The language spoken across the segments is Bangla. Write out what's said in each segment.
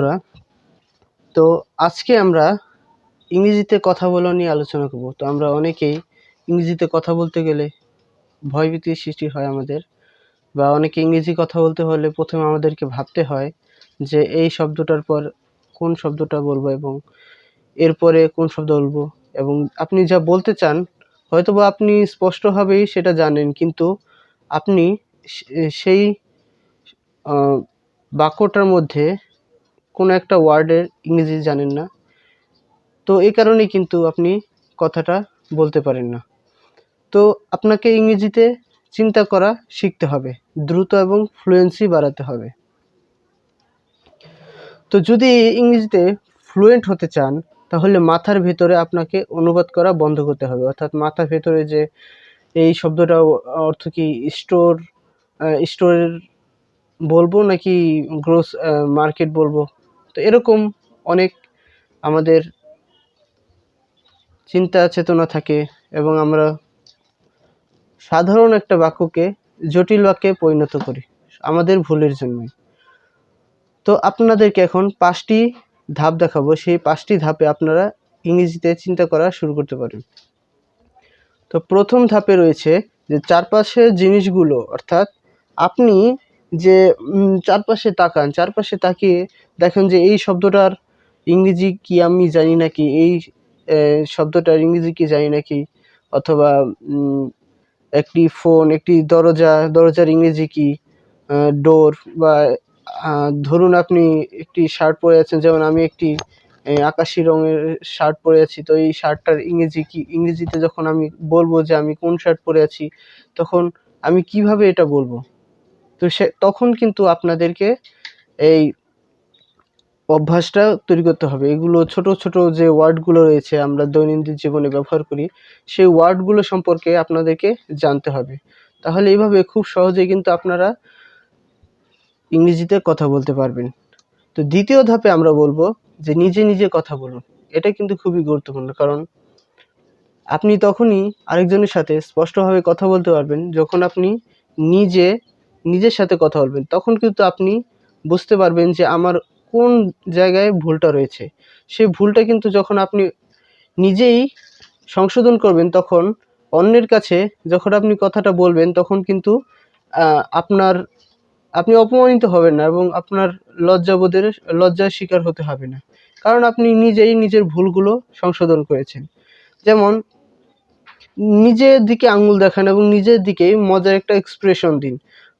বন্ধুরা, তো আজকে আমরা ইংরেজিতে কথা বলা নিয়ে আলোচনা করব। তো আমরা অনেকেই ইংরেজিতে কথা বলতে গেলে ভয়ভীতির সৃষ্টি হয় আমাদের, বা অনেকে ইংরেজি কথা বলতে হলে প্রথমে আমাদেরকে ভাবতে হয় যে এই শব্দটার পর কোন শব্দটা বলব এবং এরপরে কোন শব্দ বলব। এবং আপনি যা বলতে চান, হয়তোবা আপনি স্পষ্টভাবেই সেটা জানেন, কিন্তু আপনি সেই বাক্যটার মধ্যে কোনো একটা ওয়ার্ডের ইংরেজি জানেন না। তো এই কারণেই কিন্তু আপনি কথাটা বলতে পারেন না। তো আপনাকে ইংরেজিতে চিন্তা করা শিখতে হবে, দ্রুত এবং ফ্লুয়েন্সি বাড়াতে হবে। তো যদি ইংরেজিতে ফ্লুয়েন্ট হতে চান, তাহলে মাথার ভেতরে আপনাকে অনুবাদ করা বন্ধ করতে হবে। অর্থাৎ মাথার ভেতরে যে এই শব্দটা অর্থ কি স্টোর স্টোরের বলব নাকি গ্রোস মার্কেট বলব? এরকম অনেক আমাদের চিন্তা চেতনা থাকে এবং আমরা সাধারণ একটা বাক্যকে জটিল বাক্যে পরিণত করি আমাদের ভুলের জন্যই। তো আপনাদেরকে এখন পাঁচটি ধাপ দেখাবো। সেই পাঁচটি ধাপে আপনারা ইংরেজিতে চিন্তা করা শুরু করতে পারেন। তো প্রথম ধাপে রয়েছে যে চারপাশের জিনিসগুলো, অর্থাৎ আপনি যে চারপাশে তাকান, চারপাশে তাকিয়ে দেখেন যে এই শব্দটার ইংরেজি কি আমি জানি নাকি, এই শব্দটার ইংরেজি কি জানি নাকি, অথবা একটি ফোন, একটি দরজা, দরজার ইংরেজি কি ডোর বা ধরুন আপনি একটি শার্ট পরে আছেন, যেমন আমি একটি আকাশি রঙের শার্ট পরে আছি, তো এই শার্টটার ইংরেজি কি, ইংরেজিতে যখন আমি বলব যে আমি কোন শার্ট পরে আছি, তখন আমি কীভাবে এটা বলব? তো সে, তখন কিন্তু আপনাদেরকে এই অভ্যাসটা তৈরি করতে হবে। এগুলো ছোট ছোট যে ওয়ার্ডগুলো রয়েছে আমরা দৈনন্দিন জীবনে ব্যবহার করি, সেই ওয়ার্ডগুলো সম্পর্কে আপনাদেরকে জানতে হবে। তাহলে এইভাবে খুব সহজেই কিন্তু আপনারা ইংরেজিতে কথা বলতে পারবেন। তো দ্বিতীয় ধাপে আমরা বলব যে নিজে নিজে কথা বলুন। এটা কিন্তু খুবই গুরুত্বপূর্ণ, কারণ আপনি তখনই আরেকজনের সাথে স্পষ্টভাবে কথা বলতে পারবেন যখন আপনি নিজে নিজের সাথে কথা বলবেন, তখন কিন্তু আপনি বুঝতে পারবেন যে আমার কোন জায়গায় ভুলটা রয়েছে। সেই ভুলটা কিন্তু যখন আপনি নিজেই সংশোধন করবেন, তখন অন্যের কাছে যখন আপনি কথাটা বলবেন, তখন কিন্তু আপনার, আপনি অপমানিত হবেন না এবং আপনার লজ্জাবোধের, লজ্জার শিকার হতে হবে না। কারণ আপনি নিজেই নিজের ভুলগুলো সংশোধন করেছেন। যেমন, নিজের দিকে আঙুল দেখান এবং নিজের দিকেই মজার একটা এক্সপ্রেশন দিন।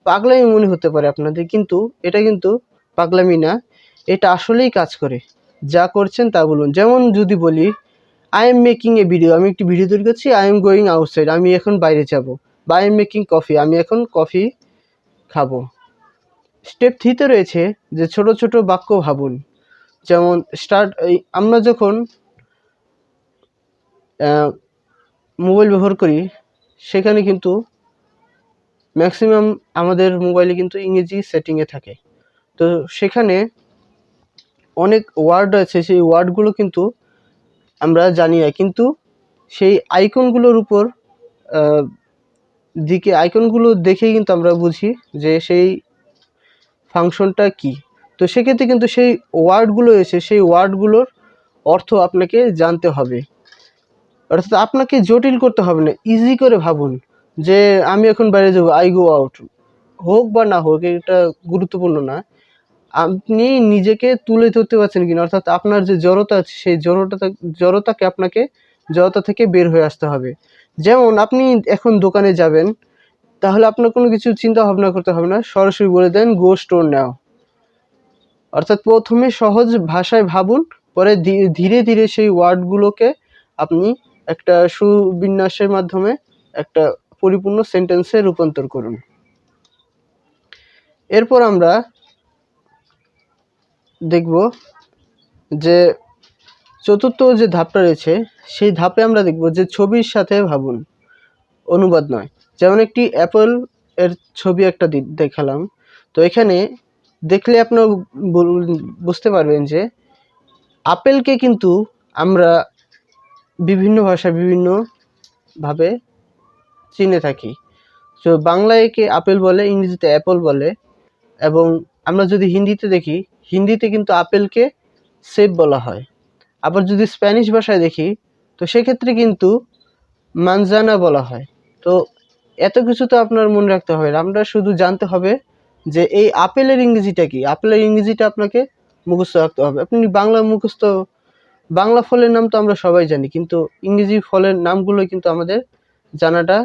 পাগলামি মনে হতে পারে আপনাদের, কিন্তু এটা কিন্তু পাগলামি না। এটা আসলেই কাজ করে। যা করছেন তা বলুন। যেমন যদি বলি I am making a video আমি একটি ভিডিও তৈরি করছি আই এম গোয়িং আউটসাইড আমি এখন বাইরে যাব। বা আই এম মেকিং কফি আমি এখন কফি খাব। স্টেপ থ্রিতে রয়েছে যে ছোট ছোট বাক্য ভাবুন। যেমন স্টার্ট আমরা যখন মোবাইল ব্যবহার করি, সেখানে কিন্তু ম্যাক্সিমাম আমাদের মোবাইলে কিন্তু ইংরেজি সেটিংয়ে থাকে। তো সেখানে অনেক ওয়ার্ড আছে, সেই ওয়ার্ডগুলো কিন্তু আমরা জানি না। কিন্তু সেই আইকনগুলোর উপর দিকে আইকনগুলো দেখেই কিন্তু আমরা বুঝি যে সেই ফাংশনটা কি। তো সেক্ষেত্রে কিন্তু সেই ওয়ার্ডগুলো এসে, সেই ওয়ার্ডগুলোর অর্থ আপনাকে জানতে হবে। অর্থাৎ আপনাকে জটিল করতে হবে না ইজি করে ভাবুন। যে আমি এখন বাইরে যাব আই গো আউট হোক বা না হোক, এটা গুরুত্বপূর্ণ না। আপনি নিজেকে তুলে ধরতে পারছেন কিনা, অর্থাৎ আপনার যে জড়তা আছে, সেই জড়তা জড়তাকে আপনাকে, জড়তা থেকে বের হয়ে আসতে হবে। যেমন আপনি এখন দোকানে যাবেন, তাহলে আপনার কোনো কিছু চিন্তা ভাবনা করতে হবে না, সরাসরি বলে দেন গো স্টোর নাও অর্থাৎ প্রথমে সহজ ভাষায় ভাবুন, পরে ধীরে ধীরে সেই ওয়ার্ডগুলোকে আপনি একটা সুবিন্যাসের মাধ্যমে একটা পরিপূর্ণ সেন্টেন্সে রূপান্তর করুন। এরপর আমরা দেখব যে চতুর্থ যে ধাপটা রয়েছে, সেই ধাপে আমরা দেখব যে ছবির সাথে ভাবুন। অনুবাদ নয়। যেমন একটি অ্যাপল এর ছবি একটা দেখালাম। তো এখানে দেখলে আপনার বুঝতে পারবেন যে আপেলকে কিন্তু আমরা বিভিন্ন ভাষায় বিভিন্নভাবে চিনে থাকি। তো বাংলায় একে আপেল বলে, ইংরেজিতে অ্যাপল বলে, এবং আমরা যদি হিন্দিতে দেখি, হিন্দিতে কিন্তু আপেলকে সেব বলা হয়। আবার যদি স্প্যানিশ ভাষায় দেখি, তো সেক্ষেত্রে কিন্তু মানজানা বলা হয়। তো এত কিছু তো আপনার মনে রাখতে হবে আমরা শুধু জানতে হবে যে এই আপেলের ইংরেজিটা কি? আপেলের ইংরেজিটা আপনাকে মুখস্থ রাখতে হবে। আপনি বাংলা মুখস্থ, বাংলা ফলের নাম তো আমরা সবাই জানি, কিন্তু ইংরেজি ফলের নামগুলো কিন্তু আমাদের জানাটা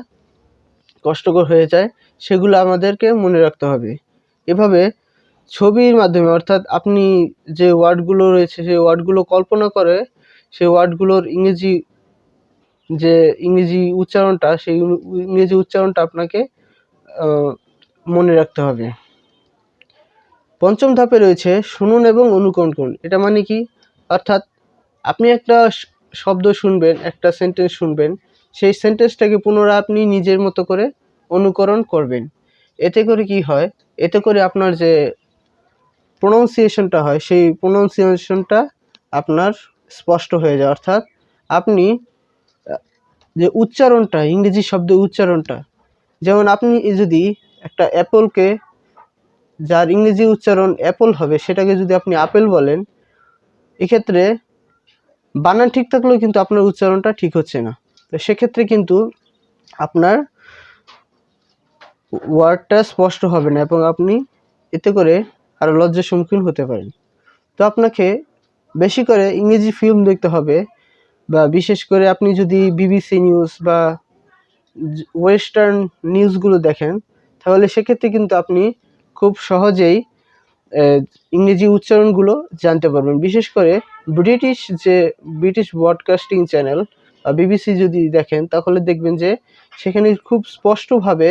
কষ্টকর হয়ে যায়, সেগুলো আমাদেরকে মনে রাখতে হবে। এভাবে ছবির মাধ্যমে, অর্থাৎ আপনি যে ওয়ার্ডগুলো রয়েছে, সেই ওয়ার্ডগুলো কল্পনা করে, সেই ওয়ার্ডগুলোর ইংরেজি যে ইংরেজি উচ্চারণটা, সেই ইংরেজি উচ্চারণটা আপনাকে মনে রাখতে হবে। পঞ্চম ধাপে রয়েছে শুনুন এবং অনুকরণ করুন। এটা মানে কি? অর্থাৎ আপনি একটা শব্দ শুনবেন, একটা সেন্টেন্স শুনবেন সেই সেন্টেন্সটাকে পুনরায় আপনি নিজের মতো করে অনুকরণ করবেন। এতে করে কি হয়? এতে করে আপনার যে প্রোনাউন্সিয়েশনটা হয়, সেই প্রোনাউন্সিয়েশনটা আপনার স্পষ্ট হয়ে যায়। অর্থাৎ আপনি যে উচ্চারণটা, ইংরেজি শব্দের উচ্চারণটা, যেমন আপনি যদি একটা অ্যাপলকে, যার ইংরেজি উচ্চারণ অ্যাপল হবে, সেটাকে যদি আপনি আপেল বলেন, এক্ষেত্রে বানান ঠিক থাকলেও কিন্তু আপনার উচ্চারণটা ঠিক হচ্ছে না। সেক্ষেত্রে কিন্তু আপনার ওয়ার্ডটা স্পষ্ট হবে না এবং আপনি এতে করে আরও লজ্জার সম্মুখীন হতে পারেন। তো আপনাকে বেশি করে ইংরেজি ফিল্ম দেখতে হবে বা বিশেষ করে আপনি যদি বিবিসি নিউজ বা ওয়েস্টার্ন নিউজগুলো দেখেন, তাহলে সেক্ষেত্রে কিন্তু আপনি খুব সহজেই ইংরেজি উচ্চারণগুলো জানতে পারবেন। বিশেষ করে ব্রিটিশ যে ব্রিটিশ ব্রডকাস্টিং চ্যানেল বিবিসি যদি দেখেন, তাহলে দেখবেন যে সেখানে খুব স্পষ্টভাবে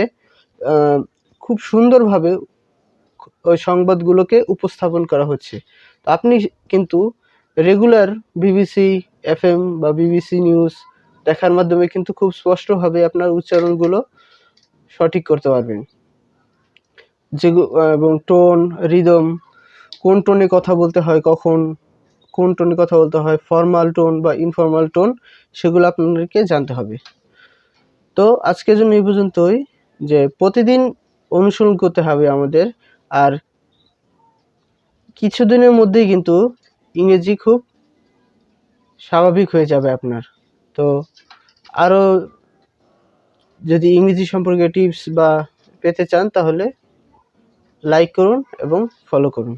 খুব সুন্দরভাবে ওই সংবাদগুলোকে উপস্থাপন করা হচ্ছে। তো আপনি কিন্তু রেগুলার বিবিসি, এফএম বা বিবিসি নিউজ দেখার মাধ্যমে কিন্তু খুব স্পষ্টভাবে আপনার উচ্চারণগুলো সঠিক করতে পারবেন। যে এবং টোন, রিদম, কোন টোনে কথা বলতে হয়, কখন কোন টোনে কথা বলতে হয় ফর্মাল টোন বা ইনফর্মাল টোন সেগুলো আপনাদেরকে জানতে হবে। তো আজকের জন্য এই পর্যন্তই যে প্রতিদিন অনুসরণ করতে হবে আমাদের, আর কিছুদিনের মধ্যেই কিন্তু ইংরেজি খুব স্বাভাবিক হয়ে যাবে আপনার। তো আরও যদি ইংরেজি সম্পর্কে টিপস বা পেতে চান তাহলে লাইক করুন এবং ফলো করুন।